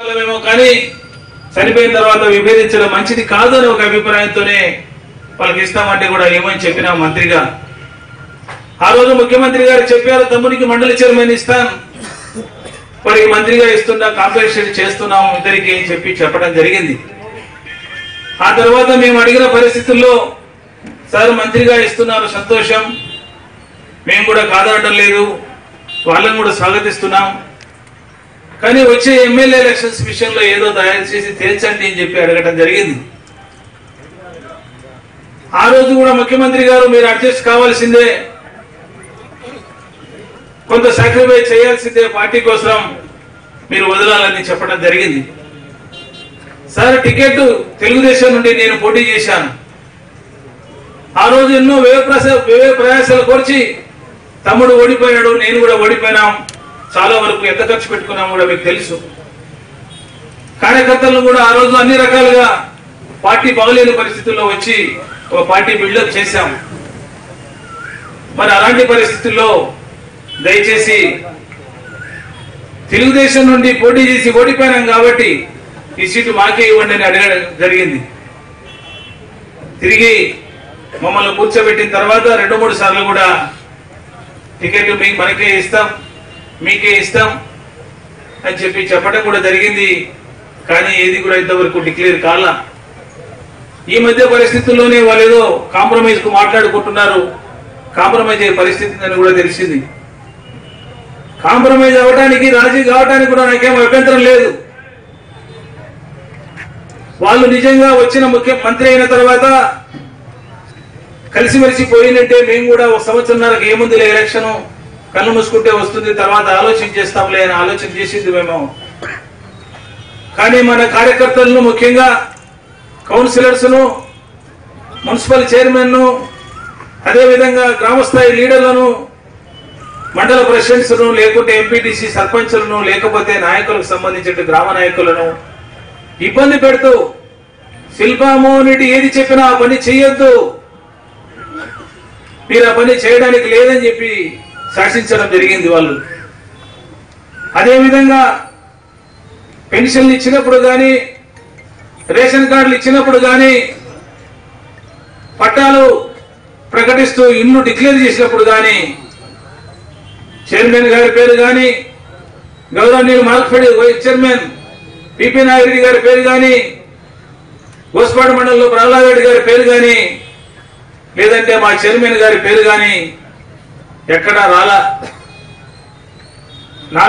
మేము కానీ చనిపోయిన తర్వాత విభేదించడం మంచిది కాదు అని ఒక అభిప్రాయంతోనే వాళ్ళకి ఇస్తామంటే కూడా ఏమని చెప్పినా మంత్రిగా. ఆ రోజు ముఖ్యమంత్రి గారు చెప్పారు తమ్మునికి మండలి చైర్మన్ ఇస్తాను వారికి మంత్రిగా ఇస్తున్నా కాంపిటేషన్ చేస్తున్నాము ఇద్దరికి అని చెప్పి చెప్పడం జరిగింది. ఆ తర్వాత మేము అడిగిన పరిస్థితుల్లో సార్ మంత్రిగా ఇస్తున్నారు సంతోషం. మేము కూడా కాదనడం లేదు. వాళ్ళని కూడా స్వాగతిస్తున్నాం. కానీ వచ్చే ఎమ్మెల్యే ఎలక్షన్స్ విషయంలో ఏదో తయారు చేసి తేల్చండి అని చెప్పి అడగటం జరిగింది. ఆ రోజు కూడా ముఖ్యమంత్రి గారు మీరు అడ్జస్ట్ కావాల్సిందే. కొంత సాక్రిఫైస్ చేయాల్సిందే పార్టీ కోసం మీరు వదలాలని చెప్పడం జరిగింది. సార్ టికెట్ తెలుగుదేశం నుండి నేను పోటీ చేశాను. ఆ రోజు ఎన్నో వ్యయ వ్యయ ప్రయాసాలు కోర్చి తమ్ముడు ఓడిపోయాడు నేను కూడా ఓడిపోయినాం. చాలా వరకు ఎంత ఖర్చు పెట్టుకున్నాం కూడా మీకు తెలుసు. కార్యకర్తలను కూడా ఆ రోజు అన్ని రకాలుగా పార్టీ బాగలేని పరిస్థితుల్లో వచ్చి ఒక పార్టీ బిల్డప్ చేశాం మరి అలాంటి పరిస్థితుల్లో దయచేసి తెలుగుదేశం నుండి పోటీ చేసి ఓడిపోయినాం కాబట్టి ఈ సీటు మాకే ఇవ్వండి అని అడగడం జరిగింది. తిరిగి మమ్మల్ని కూర్చోబెట్టిన తర్వాత రెండు మూడు సార్లు కూడా టికెట్ మీకు మనకే ఇస్తాం. మీకే ఇష్టం అని చెప్పి చెప్పడం కూడా జరిగింది. కానీ ఏది కూడా ఇంతవరకు డిక్లేర్ కాల. ఈ మధ్య పరిస్థితుల్లోనే వాళ్ళు ఏదో కాంప్రమైజ్కు మాట్లాడుకుంటున్నారు. కాంప్రమైజ్ అయ్యే పరిస్థితి అని కూడా తెలిసింది. కాంప్రమైజ్ అవ్వడానికి రాజీ కావడానికి కూడా నాకేం అభ్యంతరం లేదు. వాళ్ళు నిజంగా వచ్చిన ముఖ్యమంత్రి అయిన తర్వాత కలిసిమెలిసి పోయినట్టే మేము కూడా ఒక సంవత్సరంన్నరకు ఏముంది ఎలక్షన్ కళ్ళు మూసుకుంటే వస్తుంది తర్వాత ఆలోచన చేస్తాంలే అని ఆలోచన చేసింది మేము. కానీ మన కార్యకర్తలను ముఖ్యంగా కౌన్సిలర్స్ను మున్సిపల్ చైర్మన్ అదేవిధంగా గ్రామస్థాయి లీడర్లను మండల ప్రెసిడెంట్స్ను లేకుంటే ఎంపీటీసీ సర్పంచులను లేకపోతే నాయకులకు సంబంధించిన గ్రామ నాయకులను ఇబ్బంది పెడుతూ శిల్పామోనిటి ఏది చెప్పినా ఆ పని చేయొద్దు మీరు ఆ పని చేయడానికి లేదని చెప్పి శాసించడం జరిగింది వాళ్ళు. అదేవిధంగా పెన్షన్లు ఇచ్చినప్పుడు కానీ రేషన్ కార్డులు ఇచ్చినప్పుడు కానీ పట్టాలు ప్రకటిస్తూ ఇల్లు డిక్లేర్ చేసినప్పుడు కానీ చైర్మన్ గారి పేరు కానీ గౌరవనీయులు Markfed vice chairman P P Nagireddy గారి పేరు కానీ గోస్పాడు మండలంలో ప్రహ్లాద్ రెడ్డి గారి పేరు కానీ లేదంటే మా చైర్మన్ గారి పేరు కానీ ఎక్కడా రాలా? నా